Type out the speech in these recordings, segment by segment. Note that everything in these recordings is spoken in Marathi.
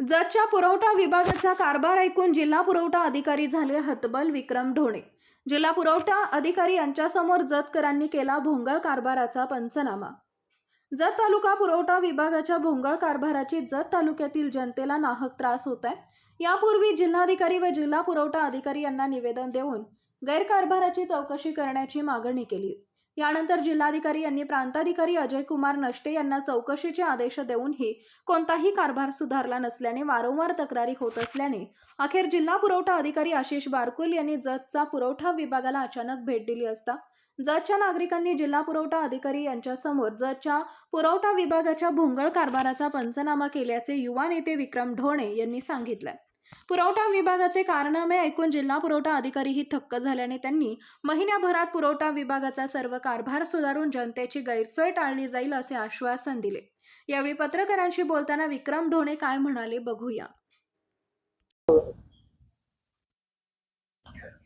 जतच्या पुरवठा विभागाचा कारभार ऐकून जिल्हा पुरवठा अधिकारी झाले हतबल विक्रम ढोणे. जिल्हा पुरवठा अधिकारी यांच्यासमोर जतकरांनी केला भोंगळ कारभाराचा पंचनामा. जत तालुका पुरवठा विभागाच्या भोंगळ कारभाराची जत तालुक्यातील जनतेला नाहक त्रास होत आहे यापूर्वी जिल्हाधिकारी व जिल्हा पुरवठा अधिकारी यांना निवेदन देऊन गैरकारभाराची चौकशी करण्याची मागणी केली. यानंतर जिल्हाधिकारी यांनी प्रांताधिकारी अजय कुमार नष्टे यांना चौकशीचे आदेश देऊनही कोणताही कारभार सुधारला नसल्याने वारंवार तक्रारी होत असल्याने अखेर जिल्हा पुरवठा अधिकारी आशिष बारकुल यांनी जतचा पुरवठा विभागाला अचानक भेट दिली असता जतच्या नागरिकांनी जिल्हा पुरवठा अधिकारी यांच्यासमोर जतच्या पुरवठा विभागाच्या भोंगळ कारभाराचा पंचनामा केल्याचे युवा नेते विक्रम ढोणे यांनी सांगितलं पुरवठा विभागाचे कारनामे ऐकून जिल्हा पुरवठा अधिकारीही थक्क झाल्याने त्यांनी महिन्याभरात पुरवठा विभागाचा सर्व कारभार सुधारून जनतेची गैरसोय टाळली जाईल असे आश्वासन दिले. यावेळी पत्रकारांशी बोलताना विक्रम ढोणे काय म्हणाले बघूया.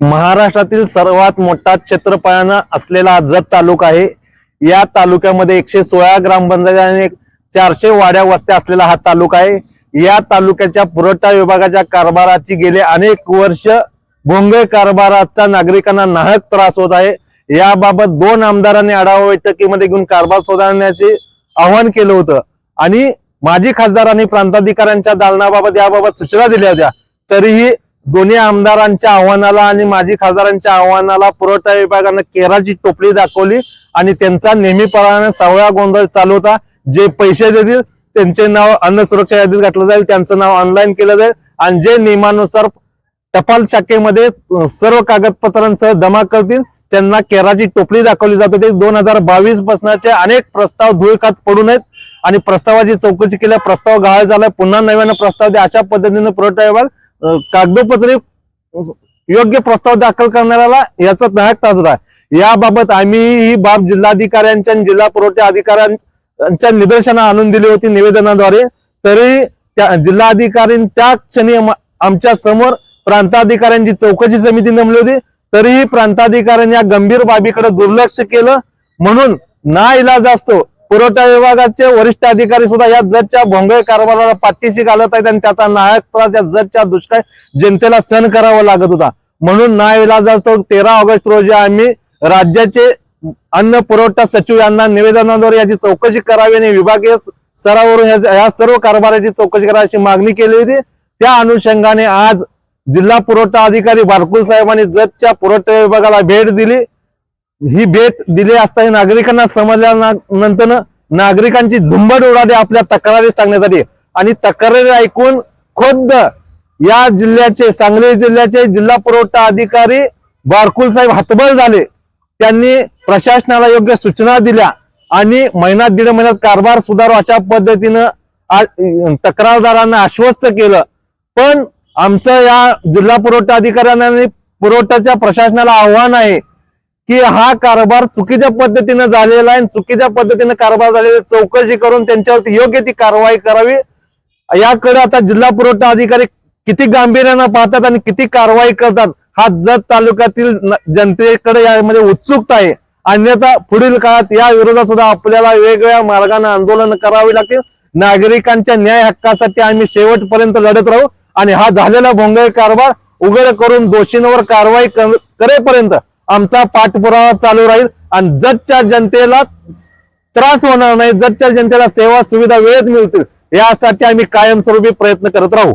महाराष्ट्रातील सर्वात मोठा क्षेत्रफळानं असलेला जत तालुका आहे. या तालुक्यामध्ये एकशे सोळा ग्रामपंचायत आणि चारशे वाड्या वस्त्या असलेला हा तालुका आहे. या तालुक्याच्या पुरवठा विभागाच्या कारभाराची गेले अनेक वर्ष भोंगळ कारभाराचा नागरिकांना नाहक त्रास होत आहे. याबाबत दोन आमदारांनी आढावा बैठकीमध्ये घेऊन कारभार सुधारण्याचे आवाहन केलं होतं. आणि माजी खासदार आणि प्रांताधिकाऱ्यांच्या दालनाबाबत याबाबत सूचना दिल्या होत्या. तरीही दोन्ही आमदारांच्या आव्हानाला आणि माजी खासदारांच्या आव्हानाला पुरवठा विभागानं केराची टोपली दाखवली आणि त्यांचा नेहमीप्रमाणे सावळा गोंधळ चालू होता. जे पैसे देतील त्यांचे नाव अन्न सुरक्षा यादीत घातलं जाईल त्यांचं नाव ऑनलाईन केलं जाईल. आणि जे नियमानुसार टपाल शाखेमध्ये सर्व कागदपत्रांसह जमा करतील त्यांना केराची टोपली दाखवली जात होती. दोन हजार बावीस पासनाचे अनेक प्रस्ताव धुळखात पडू नयेत आणि प्रस्तावाची चौकशी केल्या प्रस्ताव गाळ झालाय पुन्हा नव्यानं प्रस्ताव द्या. अशा पद्धतीनं पुरवठा विभाग कागदोपत्री योग्य प्रस्ताव दाखल करणाऱ्याला याचा नायक ताजरा याबाबत आम्ही ही बाब जिल्हाधिकाऱ्यांच्या आणि जिल्हा पुरवठा अधिकाऱ्यांच्या निदर्शना आणून दिली होती निवेदनाद्वारे तरी त्या जिल्हाधिकारी त्या क्षणी आमच्यासमोर प्रांताधिकाऱ्यांची चौकशी समिती नेमली होती तरीही प्रांताधिकाऱ्यांनी या गंभीर बाबीकडे दुर्लक्ष केलं. म्हणून ना इलाज असतो पुरवठा विभागाचे वरिष्ठ अधिकारी सुद्धा या जजच्या भोंगळ कारभाराला पाठीशी घालत आहेत आणि त्याचा नायक त्रास या जजच्या दुष्काळ जनतेला सहन करावा लागत होता. म्हणून ना इलाज असतो तेरा ऑगस्ट रोजी आम्ही राज्याचे अन्न पुरवठा सचिव यांना निवेदनाद्वारे याची चौकशी करावी आणि विभागीय स्तरावरून या सर्व कारभाराची चौकशी करायची मागणी केली होती. त्या अनुषंगाने आज जिल्हा पुरवठा अधिकारी बारकुल साहेबांनी जतच्या पुरवठा विभागाला भेट दिली. ही भेट दिली असताना नागरिकांना समजल्यानंतर नागरिकांची झुंबड उडाली आपल्या तक्रारी सांगण्यासाठी. आणि तक्रारी ऐकून खुद्द या जिल्ह्याचे सांगली जिल्ह्याचे जिल्हा पुरवठा अधिकारी बारकुल साहेब हतबल झाले. त्यांनी प्रशासनाला योग्य सूचना दिल्या आणि महिना दीड महिन्यात कारभार सुधारू अशा पद्धतीनं तक्रारदारांना आश्वस्त केलं. पण आमचं या जिल्हा पुरवठा अधिकाऱ्यांना आणि पुरवठ्याच्या प्रशासनाला आव्हान आहे की हा कारभार चुकीच्या पद्धतीनं झालेला आहे आणि चुकीच्या पद्धतीनं कारभार झालेला चौकशी करून त्यांच्यावरती योग्य ती कारवाई करावी. याकडे आता जिल्हा पुरवठा अधिकारी किती गांभीर्यानं पाहतात आणि किती कारवाई करतात हा जत तालुक्यातील जनतेकडे यामध्ये उत्सुकता आहे. अन्यथा पुढील काळात या विरोधात सुद्धा आपल्याला वेगवेगळ्या मार्गाने आंदोलन करावे लागतील. नागरिकांच्या न्याय हक्कासाठी आम्ही शेवटपर्यंत लढत राहू आणि हा झालेला भोंगळ कारभार उघड करून दोषींवर कारवाई कर- करेपर्यंत आमचा पाठपुरावा चालू राहील आणि जगच्या जनतेला त्रास होणार नाही जगच्या जनतेला सेवा सुविधा वेळेत मिळतील यासाठी आम्ही कायमस्वरूपी प्रयत्न करत राहू.